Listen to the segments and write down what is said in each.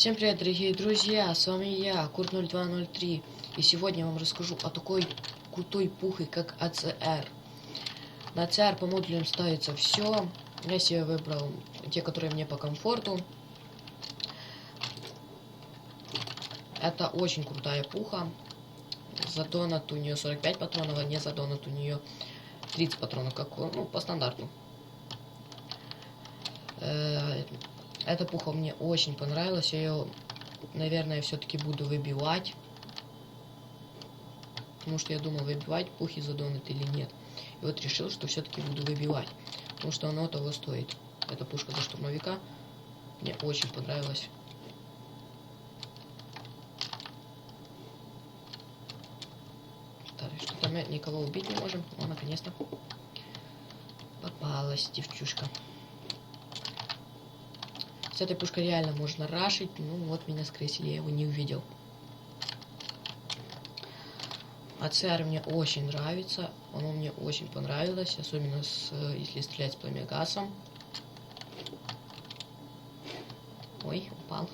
Всем привет, дорогие друзья, с вами я, Курт0203, и сегодня я вам расскажу о такой крутой пухе, как АЦР. На АЦР по модулям ставится все, я себе выбрал те, которые мне по комфорту. Это очень крутая пуха, за донат у нее 45 патронов, а не за донат у нее 30 патронов, как ну, по стандарту. Э, эта пуха мне очень понравилась. Я ее, наверное, все-таки буду выбивать. Потому что я думал, выбивать пухи за донат или нет. И вот решил, что все-таки буду выбивать. Потому что оно того стоит. Эта пушка за штурмовика мне очень понравилась. Что-то мы никого убить не можем. О, наконец-то. Попалась девчушка. С этой пушкой реально можно рашить. Ну вот меня скрестили, я его не увидел. АЦР мне очень нравится. Оно мне очень понравилось. Особенно с, если стрелять с пламегасом. Ой, упал.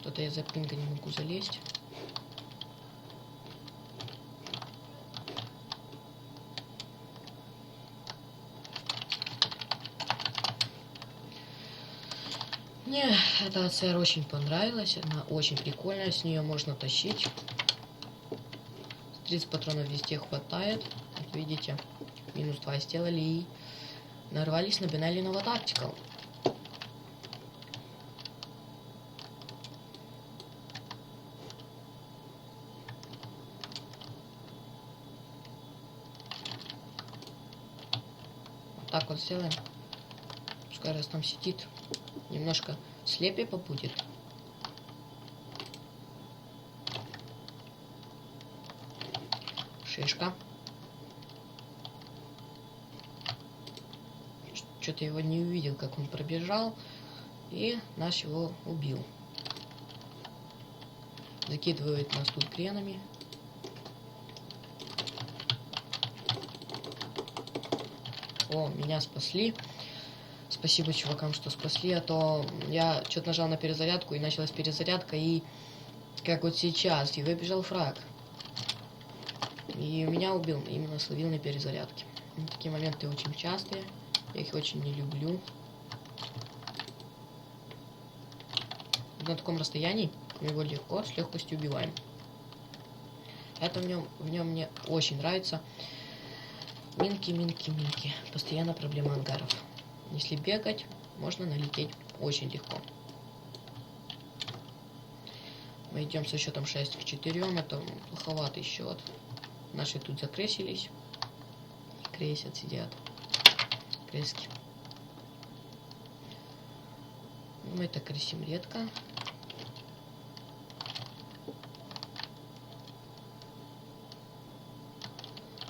Что-то я за пинга не могу залезть. Мне эта АЦР очень понравилась, она очень прикольная, с нее можно тащить. 30 патронов везде хватает, вот видите, минус 2 сделали и нарвались на Бенелиного тактикал. Так вот сделаем. Пускай раз там сидит немножко слепее побудет. Шишка. Что-то его не увидел, как он пробежал. И нас его убил. Закидывает нас тут кренами. О, меня спасли. Спасибо чувакам, что спасли, а то я что-то нажал на перезарядку, и началась перезарядка, и как вот сейчас, и выбежал фраг. И меня убил, именно словил на перезарядке. И такие моменты очень частые, я их очень не люблю. На таком расстоянии мы его легко, с легкостью убиваем. Это в нем, в нем мне очень нравится. Минки, минки, минки. Постоянно проблема ангаров. Если бегать, можно налететь очень легко. Мы идем со счетом 6 к 4. Это плоховатый счет. Наши тут закресились. Кресят, сидят. Крески. Мы это кресим редко.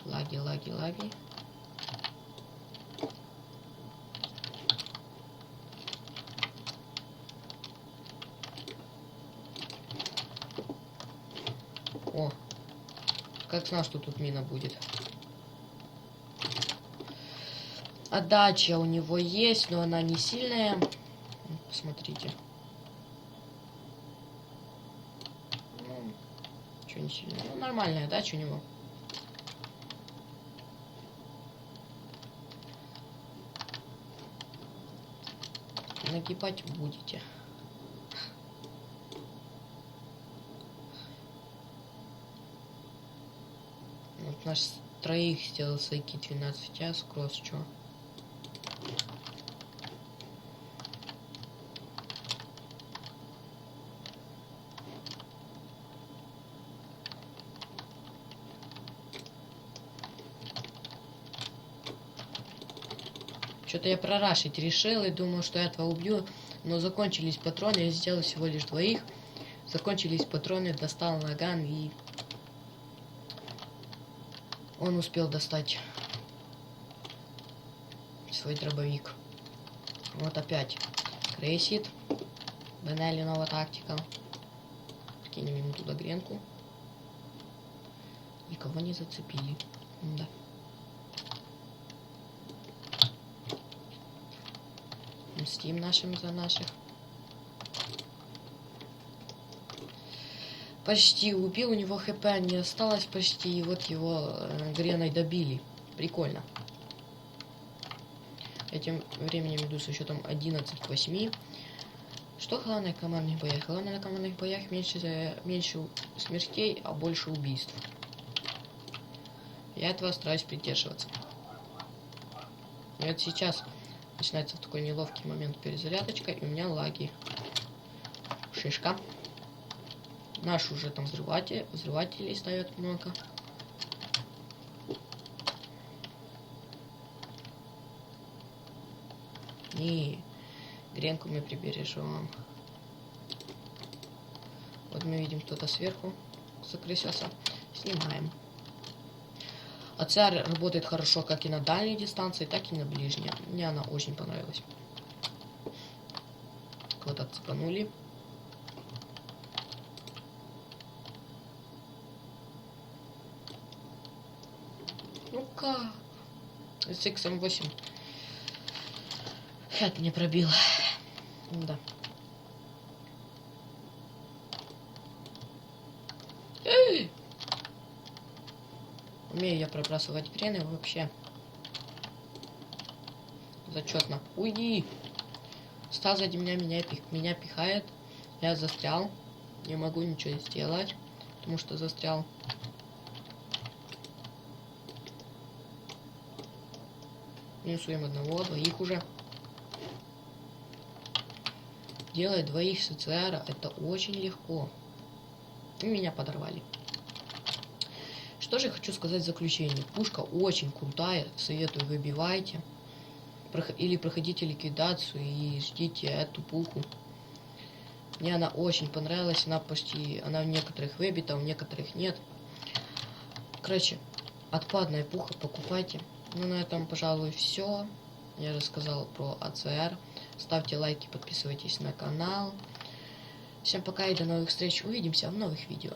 Лаги, лаги, лаги. О, знал, что тут мина будет. Отдача у него есть, но она не сильная. Посмотрите. Ну, что не сильная? Ну, нормальная отдача у него. Нагибать будете. Вот наш троих сделал сайки 12 а скросс что? Что-то я прорашить решил и думал, что я этого убью, но закончились патроны, я сделал всего лишь двоих. Закончились патроны, достал наган и он успел достать свой дробовик. Вот опять крейсит. Бенелли новая тактика. Кинем ему туда гренку. Никого не зацепили. Да. отомстим нашим за наших. Почти убил, у него хп не осталось почти, и вот его э, греной добили. Прикольно. Этим временем иду с счетом 11 к 8. Что главное в командных боях? Главное на командных боях меньше, э, меньше смертей, а больше убийств. Я этого стараюсь придерживаться. И вот сейчас начинается такой неловкий момент перезарядочка, и у меня лаги. Шишка. Наш уже там взрыватель, взрывателей ставят много. И гренку мы прибережем. Вот мы видим, кто-то сверху закрысился. Снимаем. АЦР работает хорошо как и на дальней дистанции, так и на ближней. Мне она очень понравилась. Кого-то цепанули. Ну-ка. С X8. Хет мне пробил. Да. Эй! Умею я пробрасывать грены вообще. Зачетно. Уйди! Стал сзади меня, меня, пих, меня пихает. Я застрял. Не могу ничего сделать, потому что застрял. Минусуем одного, двоих уже. Делать двоих с ЦР это очень легко. И меня подорвали. Что же хочу сказать в заключение. Пушка очень крутая, советую выбивайте. Или проходите ликвидацию и ждите эту пуху. Мне она очень понравилась, она почти, она в некоторых выбита, в некоторых нет. Короче, отпадная пуха покупайте. Ну, на этом, пожалуй, все. Я рассказал про АЦР. Ставьте лайки, подписывайтесь на канал. Всем пока и до новых встреч. Увидимся в новых видео.